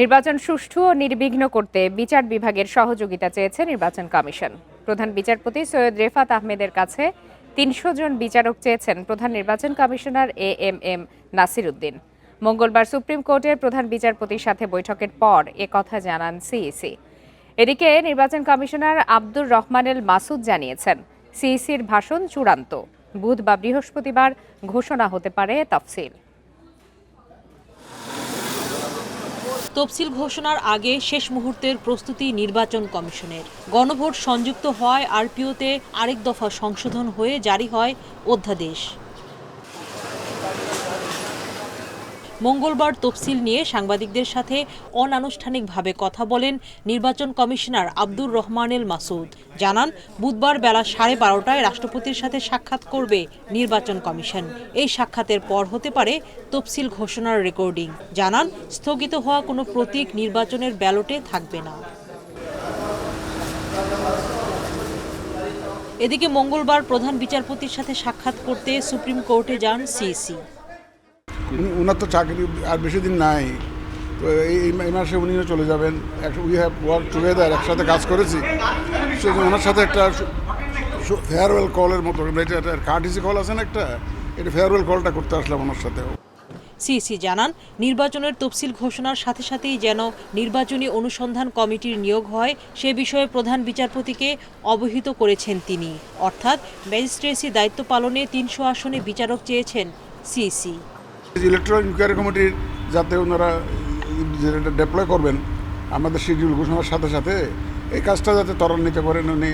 নির্বাচন সুষ্ঠু ও নির্বিঘ্ন করতে বিচার বিভাগের সহযোগিতা চেয়েছে নির্বাচন কমিশন। প্রধান বিচারপতি সৈয়দ রেফাত আহমেদের কাছে তিনশো জন বিচারক চেয়েছেন প্রধান নির্বাচন commissioner A M M Nasir Uddin. মঙ্গলবার সুপ্রিম কোর্টের প্রধান বিচারপতির সাথে বৈঠকের পর এ কথা জানান সিইসি এদিকে নির্বাচন কমিশনার আব্দুর রহমানেল মাসুদ জানিয়েছেন সিইসির ভাষণ চূড়ান্ত। বুধ বা বৃহস্পতিবার ঘোষণা হতে পারে তফসিল। তফসিল ঘোষণার আগে শেষ মুহূর্তের প্রস্তুতি নির্বাচন কমিশনের। গণভোট সংযুক্ত হয় আরপিওতে আরেক দফা সংশোধন হয়ে জারি হয় অধ্যাদেশ। মঙ্গলবার তফসিল নিয়ে সাংবাদিকদের সাথে অনানুষ্ঠানিকভাবে কথা বলেন নির্বাচন কমিশনার আব্দুর রহমানেল মাসুদ। জানান, বুধবার বেলা সাড়ে বারোটায় রাষ্ট্রপতির সাথে সাক্ষাৎ করবে নির্বাচন কমিশন। এই সাক্ষাতের পর হতে পারে তফসিল ঘোষণার রেকর্ডিং। জানান, স্থগিত হওয়া কোনো প্রতীক নির্বাচনের ব্যালটে থাকবে না। এদিকে মঙ্গলবার প্রধান বিচারপতির সাথে সাক্ষাৎ করতে সুপ্রিম কোর্টে যান সিইসি। উনি ওনার তো চাকরি আর বেশি দিন নাই। তো এই মাসে উনিও চলে যাবেন। উই হ্যাভ ওয়ার্ক টুগেদার একসাথে কাজ করেছি। ওনার সাথে একটা ফেয়ারওয়েল কলের মতো। এটা কার্টিসি কল আছে না একটা? এটা ফেয়ারওয়েল কলটা করতে আসলাম ওনার সাথেও। সিইসি জানান, নির্বাচনের তফসিল ঘোষণার সাথে সাথেই যেন নির্বাচনী অনুসন্ধান কমিটির নিয়োগ হয়, সে বিষয়ে প্রধান বিচারপতিকে অবহিত করেছেন তিনি। অর্থাৎ ম্যাজিস্ট্রেসি দায়িত্ব পালনে তিনশো আসনে বিচারক চেয়েছেন সিইসি ইলেকট্রনিক ইনকোয়ারি কমিটির যাতে ওনারা যেটা ডেপ্লয় করবেন, আমাদের শিডিউল ঘোষণার সাথে সাথে এই কাজটা যাতে ত্বরান্বিত করেন উনি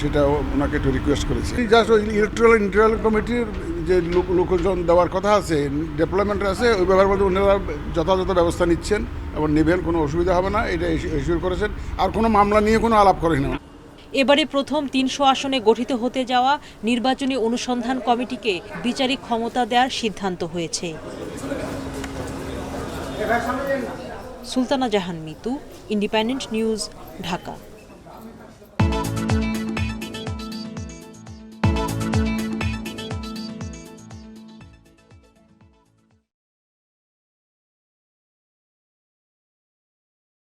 সেটা ওনাকে একটু রিকোয়েস্ট করেছি। জাস্ট ওই ইলেকট্রাল ইন্টারিয়াল কমিটির যে লোক- লোকজন দেওয়ার কথা আছে ডেভেলপমেন্ট আছে, ওই ব্যাপার মধ্যে ওনারা যথাযথ ব্যবস্থা নিচ্ছেন এবং নেবেন, কোনো অসুবিধা হবে না, এটা ইস্যুর করেছেন। আর কোনো মামলা নিয়ে কোনো আলাপ করেন না এবারে প্রথম তিনশো আসনে গঠিত হতে যাওয়া নির্বাচনী অনুসন্ধান কমিটিকে বিচারিক ক্ষমতা দেওয়ার সিদ্ধান্ত হয়েছে। Sultana Jahan Mitu, independent news, Dhaka.